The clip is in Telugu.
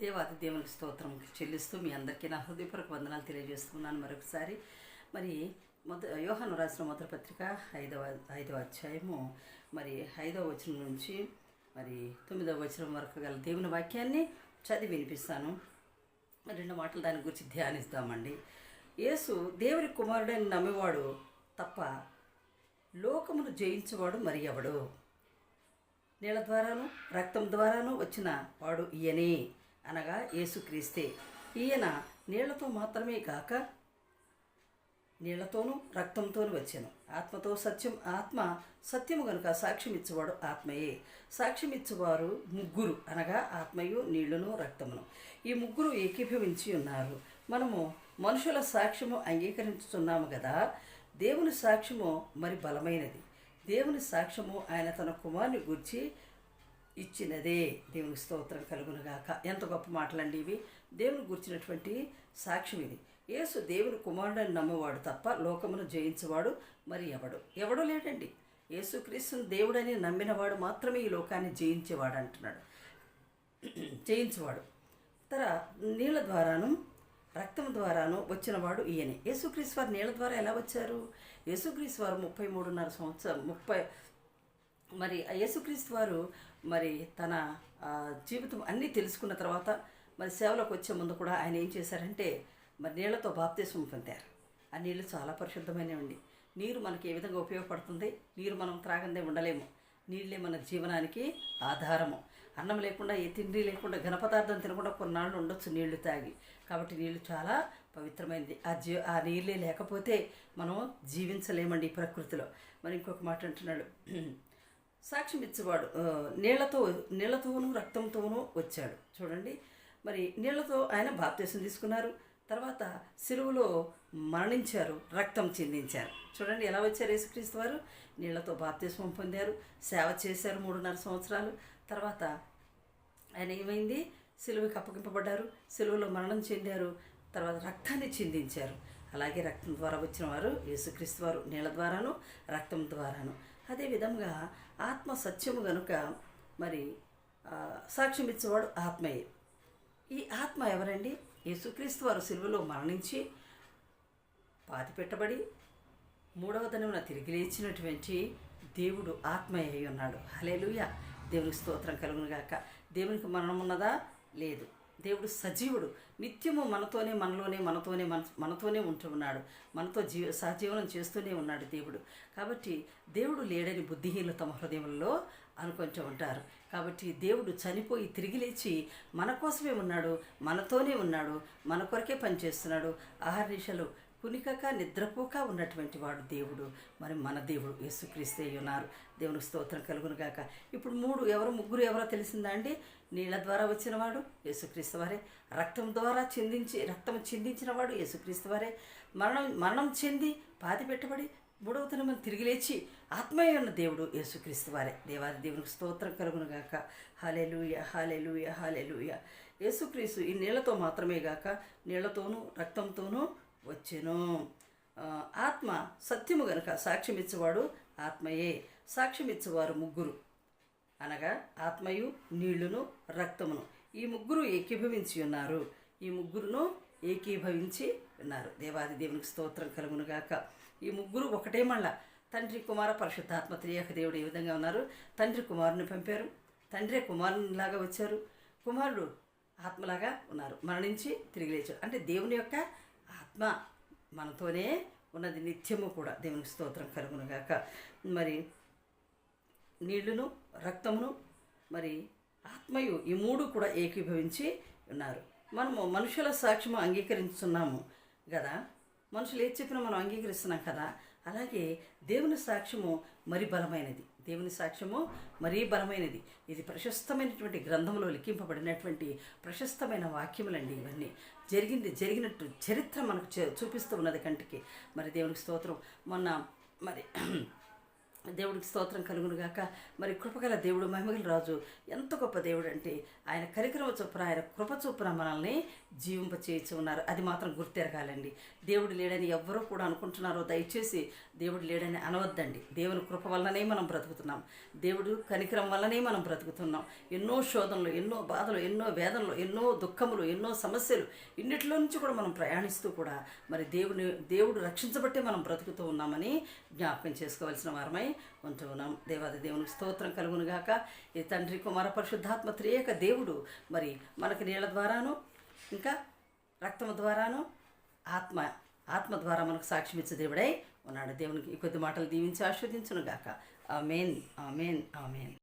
దేవాది దేవునికి స్తోత్రం. చెల్లిస్తూ మీ అందరికీ నా హృదయపూర్వక వందనాలు తెలియజేస్తున్నాను. మరొకసారి మరి మొద యోహాను రాసిన మొదటి పత్రిక ఐదవ ఐదవ అధ్యాయము. మరి ఐదవ వచనం నుంచి మరి తొమ్మిదవ వచనం వరకు గల దేవుని వాక్యాన్ని చదివి వినిపిస్తాను. మరి రెండు మాటలు దాని గురించి ధ్యానిస్తామండి. యేసు దేవుని కుమారుడని నమ్మేవాడు తప్ప లోకమును జయించేవాడు మరి ఎవడు? నీళ్ళ ద్వారాను రక్తం ద్వారాను వచ్చిన వాడు ఈయనే. అనగా యేసుక్రీస్తే. ఈయన నీళ్ళతో మాత్రమే కాక నీళ్ళతోనూ రక్తంతోనూ వచ్చాను. ఆత్మతో సత్యం ఆత్మ సత్యము గనుక సాక్ష్యమిచ్చేవాడు ఆత్మయే. సాక్ష్యమిచ్చేవారు ముగ్గురు అనగా ఆత్మయు నీళ్ళును రక్తమును. ఈ ముగ్గురు ఏకీభవించి ఉన్నారు. మనము మనుషుల సాక్ష్యము అంగీకరించుతున్నాము కదా దేవుని సాక్ష్యము మరి బలమైనది. దేవుని సాక్ష్యము ఆయన తన కుమారుని గురించి ఇచ్చినదే. దేవుని స్తోత్రం కలుగునుగాక. ఎంత గొప్ప మాటలండి ఇవి. దేవుని గుర్చినటువంటి సాక్ష్యం ఇది. యేసు దేవుని కుమారుడని నమ్మేవాడు తప్ప లోకమును జయించేవాడు మరి ఎవడు? ఎవడో లేడండి. యేసుక్రీస్తుని దేవుడని నమ్మినవాడు మాత్రమే ఈ లోకాన్ని జయించేవాడు అంటున్నాడు. జయించేవాడు. తర నీళ్ళ ద్వారాను రక్తం ద్వారాను వచ్చినవాడు ఈయనే. యేసుక్రీస్తు వారు నీళ్ళ ద్వారా ఎలా వచ్చారు? యేసుక్రీస్తు వారు ముప్పై మూడున్నర సంవత్సరం ముప్పై మరి ఆ యేసుక్రీస్తు వారు మరి తన జీవితం అన్నీ తెలుసుకున్న తర్వాత మరి సేవలోకి వచ్చే ముందు కూడా ఆయన ఏం చేశారంటే మరి నీళ్ళతో బాప్తీసం పొందారు. ఆ నీళ్ళు చాలా పరిశుద్ధమైనవండి. నీరు మనకి ఏ విధంగా ఉపయోగపడుతుంది? నీరు మనం త్రాగందే ఉండలేము. నీళ్ళే మన జీవనానికి ఆధారము. అన్నం లేకుండా ఏ తిండి లేకుండా ఘనపదార్థం తినకుండా కొన్నాళ్ళు ఉండొచ్చు నీళ్ళు తాగి. కాబట్టి నీళ్ళు చాలా పవిత్రమైనది. ఆ జీ ఆ నీళ్ళే లేకపోతే మనం జీవించలేమండి ఈ ప్రకృతిలో. మరి ఇంకొక మాట అంటున్నాడు. సాక్ష్యం ఇచ్చేవాడు నీళ్ళతో నీళ్ళతోనూ రక్తంతోనూ వచ్చాడు. చూడండి. మరి నీళ్ళతో ఆయన బాప్తీసం తీసుకున్నారు. తర్వాత సిలువలో మరణించారు రక్తం చిందించారు. చూడండి ఎలా వచ్చారు యేసుక్రీస్తు వారు? నీళ్ళతో బాప్తీసం పొందారు సేవ చేశారు మూడున్నర సంవత్సరాలు. తర్వాత ఆయన ఏమైంది? సిలువకి అప్పగింపబడ్డారు సిలువలో మరణం చెందారు తర్వాత రక్తాన్ని చిందించారు. అలాగే రక్తం ద్వారా వచ్చిన వారు యేసుక్రీస్తు వారు నీళ్ళ ద్వారాను రక్తం ద్వారాను. అదే విధంగా ఆత్మ సత్యము గనుక మరి సాక్ష్యం ఇచ్చేవాడు ఆత్మయే. ఈ ఆత్మ ఎవరండి? యేసుక్రీస్తు వారు సిలువలో మరణించి పాతి పెట్టబడి మూడవ దినమున తిరిగి లేచినటువంటి దేవుడు ఆత్మ అయి ఉన్నాడు. హలేలుయ దేవునికి స్తోత్రం కలుగునుగాక. దేవునికి మరణం ఉన్నదా లేదు. దేవుడు సజీవుడు. నిత్యము మనతోనే మనలోనే మనతోనే మన మనతోనే ఉంటూ ఉన్నాడు. మనతో జీ సహజీవనం చేస్తూనే ఉన్నాడు దేవుడు. కాబట్టి దేవుడు లేడని బుద్ధిహీనులు తమ హృదయంలో అనుకుంటూ ఉంటారు. కాబట్టి దేవుడు చనిపోయి తిరిగి లేచి మన కోసమే ఉన్నాడు మనతోనే ఉన్నాడు మన కొరకే పనిచేస్తున్నాడు. ఆహర్నిశలు కునికక నిద్రపోక ఉన్నటువంటి వాడు దేవుడు. మరి మన దేవుడు యేసుక్రీస్తే ఉన్నారు. దేవుని స్తోత్రం కలుగును గాక. ఇప్పుడు మూడు ఎవరు ముగ్గురు ఎవరో తెలిసిందా అండి? నీళ్ళ ద్వారా వచ్చినవాడు యేసుక్రీస్తు వారే. రక్తం ద్వారా చిందించి రక్తం చిందించిన వాడు యేసుక్రీస్తు వారే. మరణం మరణం చెంది పాతి పెట్టబడి మూడవ దినమున తిరిగి లేచి ఆత్మయ్య ఉన్న దేవుడు యేసుక్రీస్తు వారే. దేవాది దేవునికి స్తోత్రం కలుగును గాక. హాలెలూయ హాలెలూయ హాలెలూయ యేసుక్రీస్తు ఈ నీళ్ళతో మాత్రమే గాక నీళ్ళతోనూ రక్తంతోనూ వచ్చెను. ఆత్మ సత్యము గనుక సాక్ష్యమిచ్చేవాడు ఆత్మయే. సాక్ష్యం ఇచ్చేవారు ముగ్గురు. అనగా ఆత్మయు నీళ్ళును రక్తమును. ఈ ముగ్గురు ఏకీభవించి ఉన్నారు. ఈ ముగ్గురును ఏకీభవించి ఉన్నారు. దేవాది దేవునికి స్తోత్రం కలుగునుగాక ఈ ముగ్గురు ఒకటే మళ్ళా. తండ్రి కుమార పరిశుద్ధాత్మ త్రియేక దేవుడు ఏ విధంగా ఉన్నారు? తండ్రి కుమారుని పంపారు. తండ్రి కుమారునిలాగా వచ్చారు. కుమారుడు ఆత్మలాగా ఉన్నారు. మరణించి తిరిగి లేచారు అంటే దేవుని యొక్క ఆత్మ మనతోనే ఉన్నది నిత్యము కూడా. దేవునికి స్తోత్రం కలుగునుగాక మరి నీళ్ళును రక్తమును మరి ఆత్మయు ఈ మూడు కూడా ఏకీభవించి ఉన్నారు. మనము మనుషుల సాక్ష్యము అంగీకరిస్తున్నాము కదా. మనుషులు ఏది చెప్పినా మనం అంగీకరిస్తున్నాం కదా. అలాగే దేవుని సాక్ష్యము మరి బలమైనది. దేవుని సాక్ష్యము మరీ బలమైనది. ఇది ప్రశస్తమైనటువంటి గ్రంథంలో లిఖింపబడినటువంటి ప్రశస్తమైన వాక్యములండి ఇవన్నీ. జరిగింది జరిగినట్టు చరిత్ర మనకు చూపిస్తూ ఉన్నది కంటికి. మరి దేవునికి స్తోత్రం. మొన్న మరి దేవుడికి స్తోత్రం కలుగును గాక. మరి కృపగల దేవుడు మహిమగల రాజు ఎంత గొప్ప దేవుడు అంటే ఆయన కరిక్రమ చొప్పున ఆయన కృప చొప్పున మనల్ని జీవింప చేయించి ఉన్నారు. అది మాత్రం గుర్తెరగాలండి. దేవుడు లేడని ఎవ్వరూ కూడా అనుకుంటున్నారో దయచేసి దేవుడు లేడని అనవద్దండి. దేవుని కృప వల్లనే మనం బ్రతుకుతున్నాం. దేవుడు కనికరం వల్లనే మనం బ్రతుకుతున్నాం. ఎన్నో శోధనలు ఎన్నో బాధలు ఎన్నో వేదనలు ఎన్నో దుఃఖములు ఎన్నో సమస్యలు ఇన్నిటిలో నుంచి కూడా మనం ప్రయాణిస్తూ కూడా మరి దేవుని దేవుడు రక్షించబట్టే మనం బ్రతుకుతూ ఉన్నామని జ్ఞాపకం చేసుకోవాల్సిన వారమై ఉంటూ ఉన్నాం దేవాది దేవునికి స్తోత్రం కలుగును గాక. ఈ తండ్రి కుమార పరిశుద్ధాత్మ త్రియేక దేవుడు. మరి మనకి నీళ్ళ ద్వారాను ఇంకా రక్తము ద్వారాను ఆత్మ ఆత్మ ద్వారా మనకు సాక్ష్యం ఇచ్చే దేవుడై ఉన్నాడు. దేవునికి ఈ కొద్ది మాటలు దీవించి ఆస్వాదించును గాక. Amen amen amen.